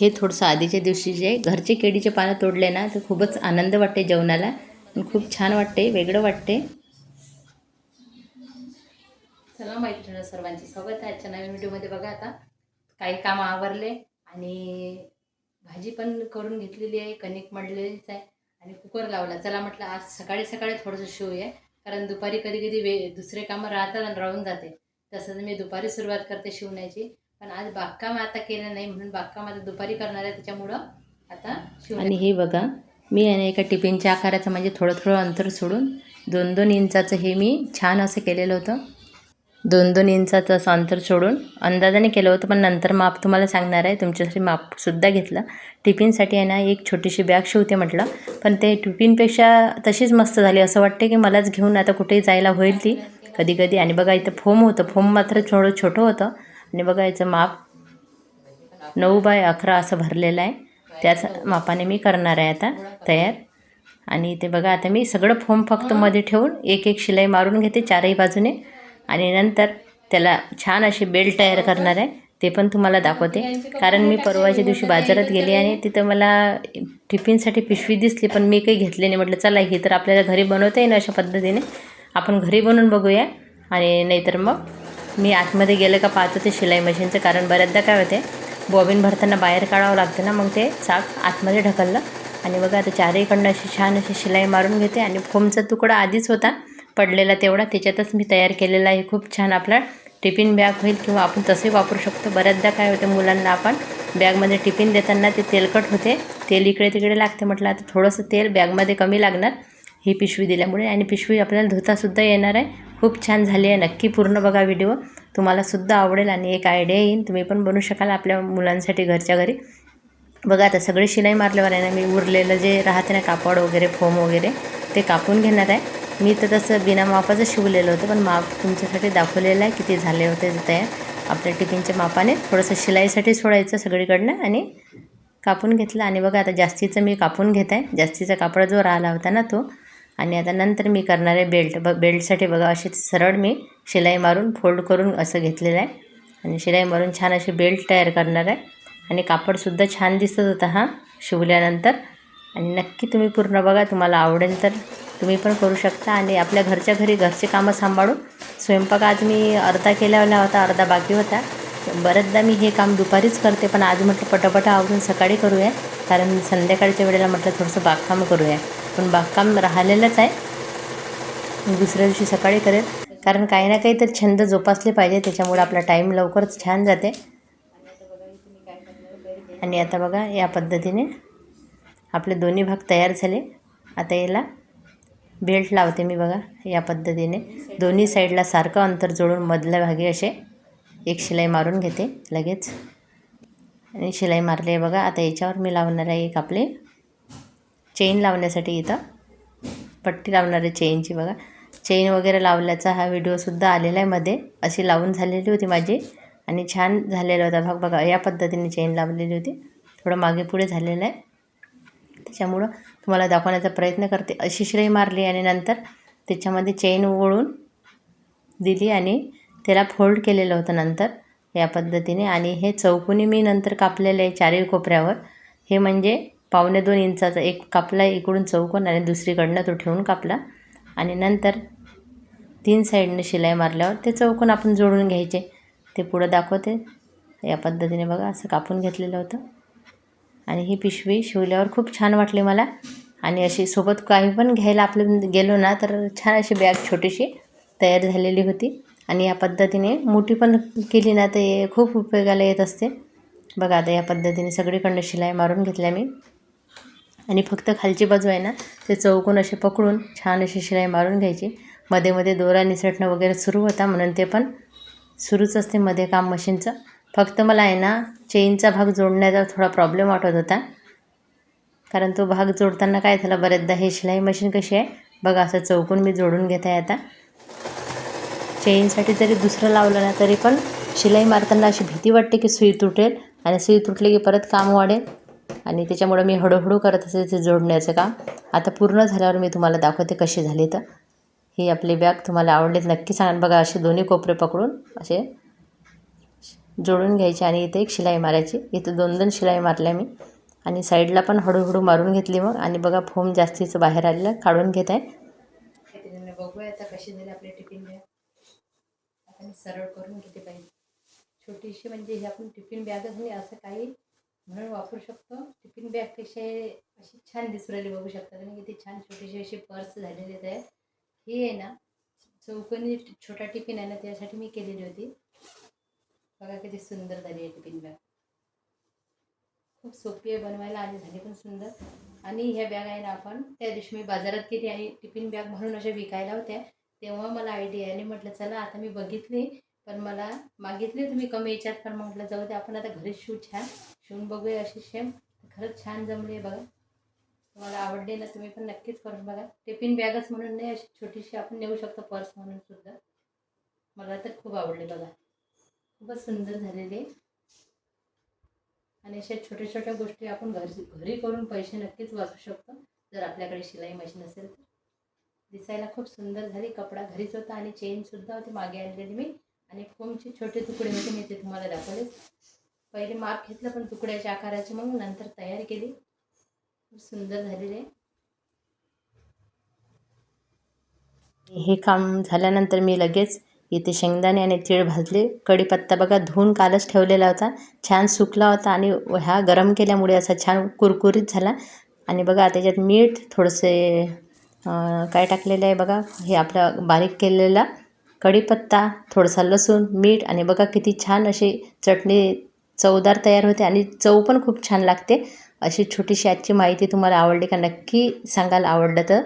हे थोडंसं आधीच्या दिवशी जे घरचे केळीचे पानं तोडले ना तर खूपच आनंद वाटते जेवणाला. आणि खूप छान वाटते वेगळं वाटते. चला मैत्रिणी सर्वांचे स्वागत आहे. आजच्या नवीन व्हिडिओमध्ये बघा आता. काही काम आवरले आणि भाजी पण करून घेतलेली आहे कणिक मळलेलीच आहे आणि कुकर लावला. चला म्हटलं आज सकाळी सकाळी थोडंसं शिवूया. कारण दुपारी कधी कधी वे दुसरे कामं राहतात आणि राहून जाते. तसंच मी दुपारी सुरुवात करते शिवण्याची. पण आज बागकाम आता केलं नाही म्हणून बागकाम आता दुपारी करणार आहे त्याच्यामुळं आता आणि हे बघा मी ना एका टिफिनच्या आकाराचं म्हणजे थोडं थोडं अंतर सोडून दोन दोन इंचाचं हे मी छान असं केलेलं होतं. दोन दोन इंचाचं असं अंतर सोडून अंदाजाने केलं होतं पण नंतर माप तुम्हाला सांगणार आहे. तुमच्यासाठी मापसुद्धा घेतलं. टिफिनसाठी आहे ना एक छोटीशी बॅग शिवते म्हटलं पण ते टिफिनपेक्षा तशीच मस्त झाली. असं वाटते की मलाच घेऊन आता कुठेही जायला होईल ती कधी कधी आणि बघा इथं फोम होतं. फोम मात्र थोडं छोटं होतं. आणि बघा याचं माप नऊ बाय अकरा असं भरलेलं आहे. त्याच मापाने मी करणार आहे आता तयार. आणि ते बघा आता मी सगळं फोम फक्त मध्ये ठेवून एक एक शिलाई मारून घेते चारही बाजूने. आणि नंतर त्याला छान अशी बेल्ट तयार करणार आहे. ते पण तुम्हाला दाखवते. कारण मी परवाच्या दिवशी बाजारात गेले आणि तिथं मला टिफिनसाठी पिशवी दिसली पण मी काही घेतले नाही. म्हटलं चला ही तर आपल्याला घरी बनवता येईल अशा पद्धतीने. आपण घरी बनवून बघूया. आणि नाहीतर मग मी आतमध्ये गेलं का पाहतो ते शिलाई मशीनचं. कारण बऱ्याचदा काय होते बॉबिन भरताना बाहेर काढावं लागतं ना मग ते चाक आतमध्ये ढकललं. आणि बघा आता चारहीकडनं अशी छान अशी शिलाई मारून घेते. आणि फोमचा तुकडा आधीच होता पडलेला तेवढा. त्याच्यातच मी तयार केलेला आहे. खूप छान आपला टिफिन बॅग होईल किंवा आपण तसंही वापरू शकतो. बऱ्याचदा काय होतं मुलांना आपण बॅगमध्ये टिफिन देताना ते तेलकट होते. तेल इकडे तिकडे लागते म्हटलं आता थोडंसं तेल बॅगमध्ये कमी लागणार ही पिशवी दिल्यामुळे. आणि पिशवी आपल्याला धुतासुद्धा येणार आहे. खूप छान झाली आहे. नक्की पूर्ण बघा व्हिडिओ. तुम्हालासुद्धा आवडेल आणि एक आयडिया येईल तुम्ही पण बनवू शकाल आपल्या मुलांसाठी घरच्या घरी. बघा आता सगळी शिलाई मारल्यावर आहे ना मी उरलेलं जे राहते ना कापड वगैरे फोम वगैरे ते कापून घेणार आहे. मी तर तसं बिना मापाचं शिवलेलं होतं पण माप तुमच्यासाठी दाखवलेलं आहे किती झाले होते तयार. आपल्या टिफिनच्या मापाने थोडंसं शिलाईसाठी सोडायचं सगळीकडनं आणि कापून घेतलं. आणि बघा आता जास्तीचं मी कापून घेत आहे. जास्तीचा कापड जो राहिला होता ना तो आणि आता नंतर मी करणार आहे बेल्ट. ब बेल्टसाठी बघा अशी सरळ मी शिलाई मारून फोल्ड करून असं घेतलेलं आहे. आणि शिलाई मारून छान अशी बेल्ट तयार करणार आहे. आणि कापडसुद्धा छान दिसत होता हा शिवल्यानंतर. आणि नक्की तुम्ही पूर्ण बघा तुम्हाला आवडेल तर तुम्ही पण करू शकता. आणि आपल्या घरच्या घरी घरचे कामं सांभाळून स्वयंपाक आज मी अर्धा केलेला होता अर्धा बाकी होता. बऱ्याचदा मी हे काम दुपारीच करते पण आज म्हटलं पटापटा आवडून सकाळी करूया. कारण संध्याकाळच्या वेळेला म्हटलं थोडंसं बागकाम करूया. पण बागकाम राहिलेलंच आहे. दुसऱ्या दिवशी सकाळी करेल. कारण काही ना काही तर छंद जोपासले पाहिजे. त्याच्यामुळे आपला टाईम लवकरच छान जाते. आणि आता बघा या पद्धतीने आपले दोन्ही भाग तयार झाले. आता याला बेल्ट लावते मी बघा या पद्धतीने. दोन्ही साईडला सारखं अंतर जोडून मधल्या भागी असे एक शिलाई मारून घेते लगेच. आणि शिलाई मारली आहे बघा आता याच्यावर मी लावणार आहे एक आपले चेन लावण्यासाठी इथं. पट्टी लावणारे चेनची बघा. चेन वगैरे लावल्याचा हा व्हिडिओसुद्धा आलेला आहे मध्ये. अशी लावून झालेली होती माझी. आणि छान झालेला होता. भाग बघा या पद्धतीने चेन लावलेली होती. थोडं मागे पुढे झालेलं आहे. त्याच्यामुळं तुम्हाला दाखवण्याचा प्रयत्न करते. अशी श्रेय मारली आणि नंतर त्याच्यामध्ये चेन ओळून दिली आणि त्याला फोल्ड केलेलं होतं नंतर या पद्धतीने. आणि हे चौकोनी मी नंतर कापलेलं आहे चारही कोपऱ्यावर. हे म्हणजे पावणे दोन इंचाचा एक कापला इकडून चौकोन आणि दुसरीकडनं तो ठेवून कापला. आणि नंतर तीन साईडनं शिलाई मारल्यावर ते चौकोन आपण जोडून घ्यायचे. ते पुढं दाखवते. या पद्धतीने बघा असं कापून घेतलेलं होतं. आणि ही पिशवी शिवल्यावर खूप छान वाटली मला. आणि अशी सोबत काही पण घ्यायला आपलं गेलो ना तर छान अशी बॅग छोटीशी तयार झालेली होती. आणि या पद्धतीने मोठी पण केली ना ते खूप उपयोगाला येत असते. बघा आता या पद्धतीने सगळीकडनं शिलाई मारून घेतल्या मी. आणि फक्त खालची बाजू आहे ना ते चौकून असे पकडून छान अशी शिलाई मारून घ्यायची. मध्ये मध्ये दोरा निसटणं वगैरे सुरू होता म्हणून ते पण सुरूच असते मध्ये काम मशीनचं. फक्त मला आहे ना चेनचा भाग जोडण्याचा थोडा प्रॉब्लेम वाटत होता. कारण तो भाग जोडताना काय झाला बऱ्याचदा हे शिलाई मशीन कशी आहे बघा असं चौकून मी जोडून घेत आहे आता. चेनसाठी जरी दुसरं लावलं ना तरी पण शिलाई मारताना अशी भीती वाटते की सुई तुटेल आणि सुई तुटली की परत काम वाढेल. आणि त्याच्यामुळं मी हळूहळू करत असे ते जोडण्याचं काम. आता पूर्ण झाल्यावर मी तुम्हाला दाखवते कशी झाली तर. ही आपली बॅग तुम्हाला आवडली नक्की सांगा. बघा असे दोन्ही कोपरे पकडून असे जोडून घ्यायचे आणि इथे एक शिलाई मारायची. इथे दोन दोन शिलाई मारल्या मी. आणि साईडला पण हळूहळू मारून घेतली मग. आणि बघा फोम जास्तीचं बाहेर आलेलं काढून घेत आहे. बघूया आता कशी झाली टिफिन बॅग. आता मी सरळ करून घेते पाहिजे छोटीशी म्हणजे ही आपण टिफिन बॅगच नाही असं काही म्हणून वापरू शकतो. टिफिन बॅगपेक्षा हे अशी छान दिसू राहिली बघू शकता तुम्ही किती छान छोटीशी अशी पर्स झालेली आहे. ही आहे ना चौकोनी छोटा टिफिन आहे ना त्यासाठी मी केलेली होती. बघा किती सुंदर झाली आहे टिफिन बॅग. खूप सोपी आहे बनवायला आणि झाली पण सुंदर. आणि ह्या बॅग आहे ना आपण त्या दिवशी मी बाजारात गेली आणि टिफिन बॅग म्हणून अशा विकायला होत्या. तेव्हा मला आयडिया आली म्हटलं चला आता मी बघितली. पण मला मागितली तुम्ही कमी याच्यात पण म्हटलं जाऊ दे आपण आता घरीच शिवू छान. शिवून बघूया अशी शेम खरंच छान जमली आहे बघा. तुम्हाला आवडले ना तुम्ही पण नक्कीच करून बघा. टिफिन बॅगच म्हणून नाही अशी छोटीशी आपण नेऊ शकतो पर्स म्हणून सुद्धा. मला तर खूप आवडले बघा. खूपच सुंदर झालेली आहे. आणि अशा छोट्या छोट्या गोष्टी आपण घरी घरी करून पैसे नक्कीच वाचू शकतो. जर आपल्याकडे शिलाई मशीन असेल तर. दिसायला खूप सुंदर झाली. कपडा घरीच होता आणि चेनसुद्धा होती. मागे आणलेली मी. आणि फोमचे छोटे तुकडे होते मी ते तुम्हाला दाखवले. पहिले माप घेतलं पण तुकड्याच्या आकाराचे मग नंतर तयार केली. खूप सुंदर झालेले हे काम झाल्यानंतर मी लगेच इथे शेंगदाणे आणि तीळ भाजले. कढीपत्ता बघा धुवून कालच ठेवलेला होता. छान सुकला होता आणि हा गरम केल्यामुळे असा छान कुरकुरीत झाला. आणि बघा त्याच्यात मीठ थोडंसे काय टाकलेलं आहे बघा हे आपला बारीक केलेला. कढीपत्ता थोडासा लसूण मीठ आणि बघा किती छान अशी चटणी चवदार तयार होते आणि चव पण खूप छान लागते. अशी छोटीशी आजची माहिती तुम्हाला आवडली का नक्की सांगाल आवडलं तर.